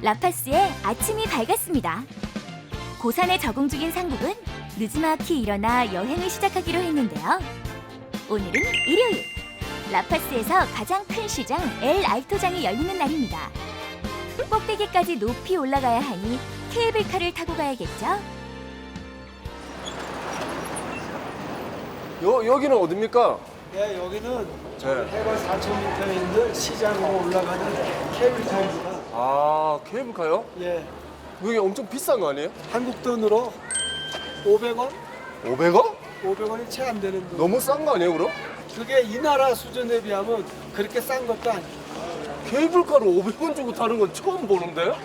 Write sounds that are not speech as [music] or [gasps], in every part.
라파스에 아침이 밝았습니다. 고산에 적응 중인 상국은 늦지막히 일어나 여행을 시작하기로 했는데요. 오늘은 일요일. 라파스에서 가장 큰 시장 엘 알토장이 열리는 날입니다. 꼭대기까지 높이 올라가야 하니 케이블카를 타고 가야겠죠? 여, 여기는 어딥니까? 네, 여기는 저 네. 해발 4,000m에 있는 시장으로 올라가는 케이블카입니다. 아 케이블카요? 예, 여기 엄청 비싼 거 아니에요? 한국 돈으로 500원? 500원? 500원이 채 안 되는 돈. 너무 싼 거 아니에요 그럼? 그게 이 나라 수준에 비하면 그렇게 싼 것도 아니에요. 케이블카로 500원 주고 타는 건 처음 보는데? 와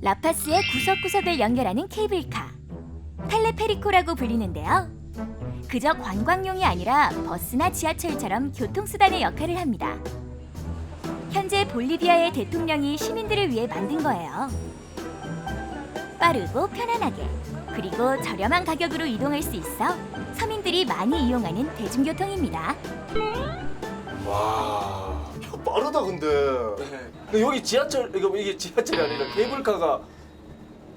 라파스의 구석구석을 연결하는 케이블카. 텔레페리코라고 불리는데요. 그저 관광용이 아니라 버스나 지하철처럼 교통수단의 역할을 합니다. 현재 볼리비아의 대통령이 시민들을 위해 만든 거예요. 빠르고 편안하게 그리고 저렴한 가격으로 이동할 수 있어 서민들이 많이 이용하는 대중교통입니다. 와. 야, 빠르다 근데. 근데 여기 지하철 이거 이게 지하철이 아니라 케이블카가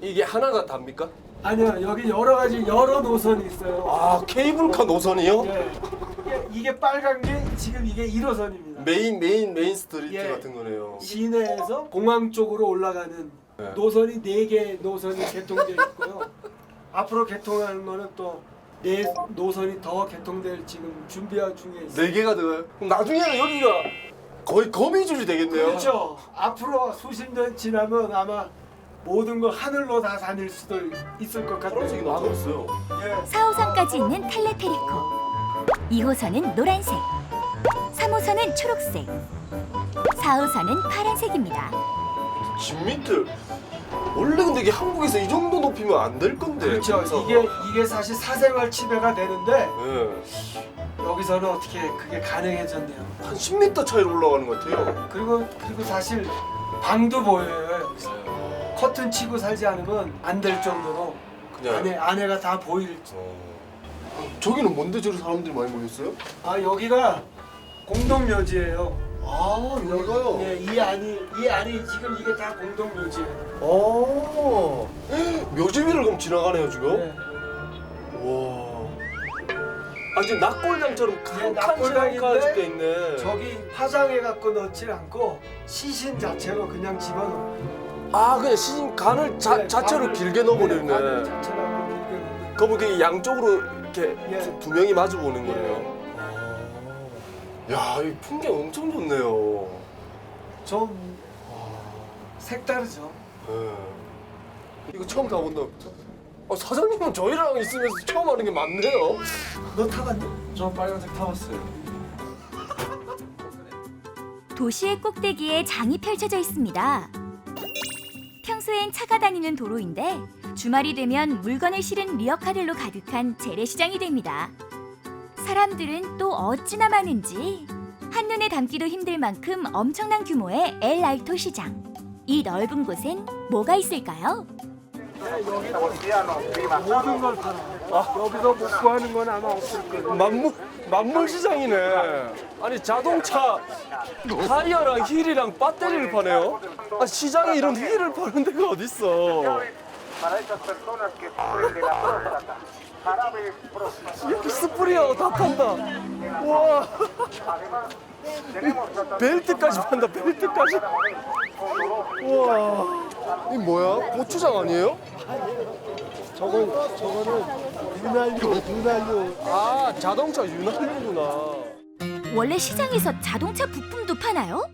이게 하나가 답니까? 아니요, 여기 여러 가지 여러 노선이 있어요. 아 케이블카 노선이요? 예, 이게, 이게 빨간 게 지금 이게 1호선입니다. 메인 메인 메인 스트리트 예. 같은 거네요. 시내에서 공항 쪽으로 올라가는 네. 노선이 네개 노선이 개통돼 있고요. [laughs] 앞으로 개통하는 거는 또네 노선이 더 개통될 지금 준비 중에 있어요. 네 개가 들어요. 그럼 나중에는 여기가 거의 거미줄이 되겠네요. 그렇죠. 앞으로 수십 년 지나면 아마 모든 걸 하늘로 다 다닐 수도 있을 것 같아요. 나왔어요. 예. 4호선까지 있는 텔레페리코. 2호선은 노란색. 3호선은 초록색. 4호선은 파란색입니다. 집 밑을 원래 근데 이게 한국에서 이 정도 높이면 안 될 건데. 그렇죠. 그래서- 이게 이게 사실 사생활 침해가 되는데 예. 여기서는 어떻게 그게 가능해졌네요. 한 10m 차이로 올라가는 것 같아요. 그리고 그리고 사실 방도 보여요 여기서. 커튼 치고 살지 않으면 안 될 정도로 그냥 안에 안에가 다 보일. 어. 저기는 뭔데 저런 사람들이 많이 모였어요? 아 여기가 공동묘지예요. 아 여기가요. 예, 이 안이 이 안이 지금 이게 다 공동묘지예요. 어. 묘지 위를 그럼 지나가네요 지금. 네. 와. 아 지금 낙골장처럼 네, 낙골장인데 지나가게 있네. 저기 화장해 갖고 넣지 않고 시신 자체로 그냥 집어넣어. 아 그냥 시신 간을 자, 네, 자체로 길게 네, 넣어버리네. 간을 자체로 길게. 그럼 그 양쪽으로 이렇게 예. 두, 두 명이 마주 보는 예. 거예요. 야, 이 풍경 엄청 좋네요. 좀 색다르죠. 예. 이거 처음 가본다. 어, 사장님은 저희랑 있으면서 처음 하는 게 맞네요. 너 타봤니? 저 빨간색 타봤어요. 도시의 꼭대기에 장이 펼쳐져 있습니다. 평소엔 차가 다니는 도로인데 주말이 되면 물건을 실은 리어카들로 가득한 재래시장이 됩니다. 사람들은 또 어찌나 많은지 한눈에 담기도 힘들 만큼 엄청난 규모의 엘 알토 시장. 이 넓은 곳엔 뭐가 있을까요? 모든 걸 팔아. 여기서 못 구하는 건 아마 없을 거예요. 만물 만물 시장이네. 아니 자동차 타이어랑 휠이랑 배터리를 파네요. 아, 시장에 이런 휠을 파는 데가 어딨어? Para esas personas que sufren de la próstata. Jarabe próstata. 여기 스프리어 다 판다. 와 Además, tenemos 벨트까지 판다. 벨트까지. 와. 이 뭐야? 고추장 아니에요? 저건 저거는 윤활유, 윤활유. 아 자동차 윤활유구나. 원래 시장에서 자동차 부품도 파나요?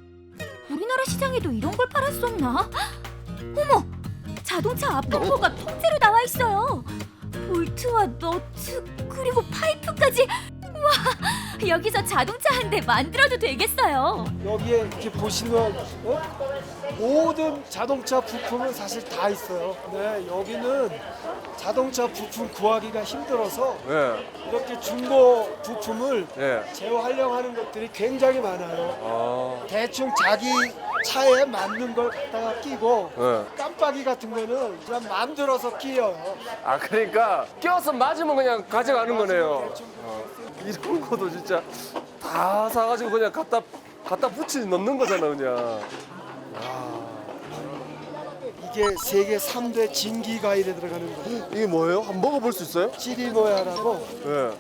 우리나라 시장에도 이런 걸 팔았었나? [gasps] 어머! 자동차 앞범퍼가 통째로 나와 있어요. 볼트와 너트 그리고 파이프까지. 와! 여기서 자동차 한 대 만들어도 되겠어요. 여기에 이렇게 보시면 어? 모든 자동차 부품은 사실 다 있어요. 네, 여기는 자동차 부품 구하기가 힘들어서 네. 이렇게 중고 부품을 네. 재활용하는 것들이 굉장히 많아요. 아. 대충 자기 차에 맞는 걸 갖다가 끼고 네. 깜 빡이 같은 거는 그냥 만들어서 끼요. 아 그러니까 껴서 맞으면 그냥 가져가는 거네요. 대충 이런 것도 진짜 다 사가지고 그냥 갖다 갖다 붙이 넣는 거잖아 그냥. 이게 세계 3대 진기 과일에 들어가는 거예요. 이게 뭐예요? 한번 먹어볼 수 있어요? 시리모야라고 예.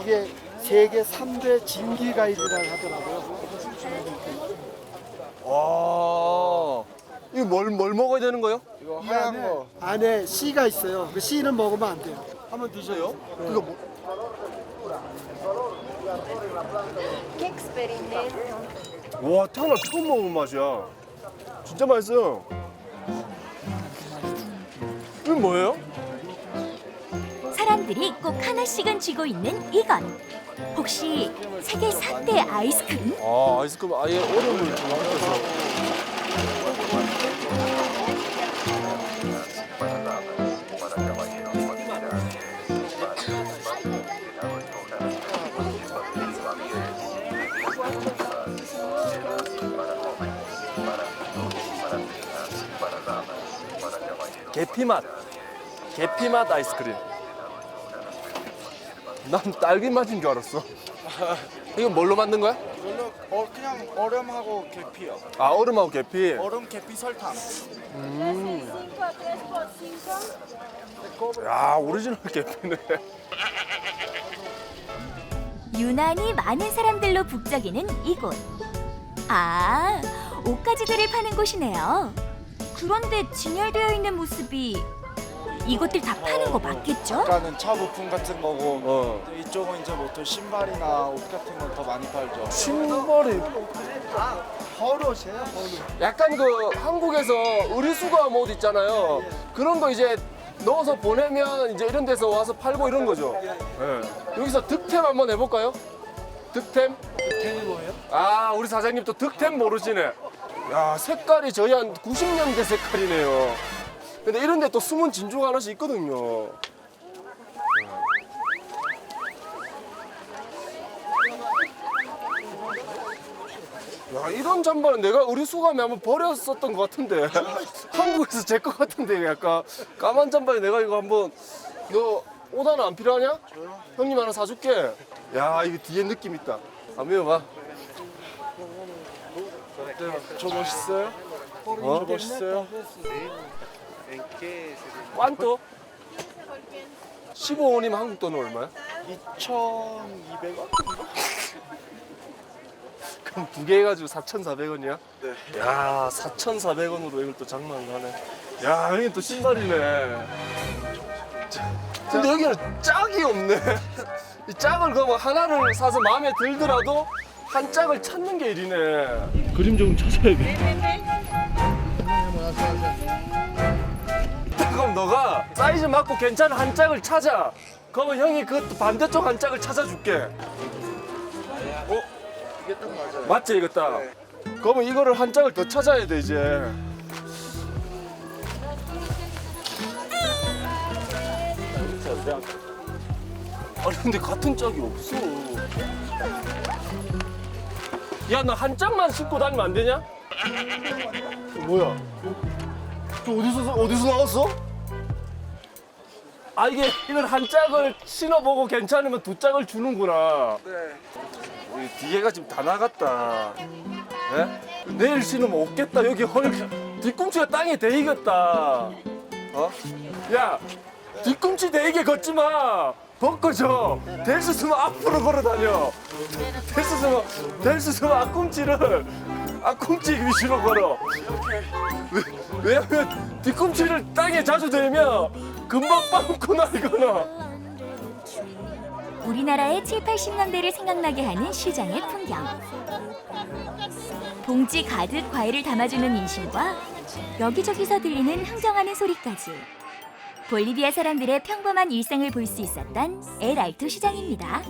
이게 세계 3대 진기 과일이라고 하더라고요. 와. 뭘, 뭘 먹어야 되는 거예요? 이거 하얀 거 안에 씨가 있어요. 그 씨는 먹으면 안 돼요. 한번 드셔요. 이거 뭐? ¿Qué experimento? 와, 태어나 처음 먹어본 맛이야. 진짜 맛있어요. 이거 뭐예요? 사람들이 꼭 하나씩은 쥐고 있는 이건 혹시 세계 3대 아이스크림? 아, 아이스크림 아예 얼음을 넣어서. 계피 맛. 계피 맛 아이스크림. 난 딸기 맛인 줄 알았어. [laughs] 이거 뭘로 만든 거야? 어, 그냥 얼음하고 계피요. 아 얼음하고 계피. 얼음, 계피, 설탕. 야 오리지널 계피네. [laughs] 유난히 많은 사람들로 북적이는 이곳. 아, 옷가지들을 파는 곳이네요. 그런데 진열되어 있는 모습이 이것들 다 파는 거 맞겠죠? 아까는 차 부품 같은 거고 어. 이쪽은 이제 보통 신발이나 옷 같은 걸 더 많이 팔죠. 신발이 버릇이에요, 버릇. 약간 그 한국에서 의류수거함 옷 있잖아요. 그런 거 이제 넣어서 보내면 이제 이런 데서 와서 팔고 이런 거죠. 예. 여기서 득템 한번 해볼까요? 득템? 템이 뭐예요? 아 우리 사장님 또 득템 모르시네. 야 색깔이 저희 한 90년대 색깔이네요. 근데 이런 데 또 숨은 진주가 하나씩 있거든요. 야 이런 잠바는 내가 우리 수감에 한번 버렸었던 것 같은데 [laughs] 한국에서 제 것 같은데 약간 까만 잠바에 내가 이거 한번 너옷 하나 안 필요하냐? 형님 하나 사줄게 야 이거 뒤에 느낌 있다 한번 입어봐 저 멋있어요? 어? 멋있어요? 꽌또 15원이면 한국 돈은 얼마야? 2,200원? [laughs] 그럼 두 개 해가지고 4,400원이야? 네. 야, 4,400원으로 이걸 또 장만을 하네. 야, 여기 또 신발이네. 자, 근데 여기는 짝이 없네. [laughs] 이 짝을 그러면 하나를 사서 마음에 들더라도 한 짝을 찾는 게 일이네. 그림 좀 찾아야겠다. 그럼 너가 사이즈 맞고 괜찮은 한 짝을 찾아. 그러면 형이 그 반대쪽 한 짝을 찾아줄게. 어? 맞지 이거 딱. 그러면 이거를 한 짝을 더 찾아야 돼 이제. 아니 근데 같은 짝이 없어. 야나한 짝만 신고 다니면 안 되냐? 어, 뭐야? 저 어디서 어디서 나왔어? 아 이게 이걸 한 짝을 신어보고 괜찮으면 두 짝을 주는구나. 네. 이 뒤에가 지금 다 나갔다. 예? 내일 신으면 없겠다. 여기 헐 뒤꿈치가 땅에 대이겠다. 어? 야, 뒤꿈치 대이게 걷지 마. 벗겨져. 될 수 있으면 앞으로 걸어 다녀. 될 수 있으면 될 수 있으면 앞꿈치를 앞꿈치 위주로 걸어. 왜, 왜냐면 뒤꿈치를 땅에 자주 대면 금방 빵꾸나 이거는. 우리나라의 7, 80년대를 생각나게 하는 시장의 풍경. 봉지 가득 과일을 담아주는 인심과 여기저기서 들리는 흥정하는 소리까지. 볼리비아 사람들의 평범한 일상을 볼 수 있었던 엘 알토 시장입니다.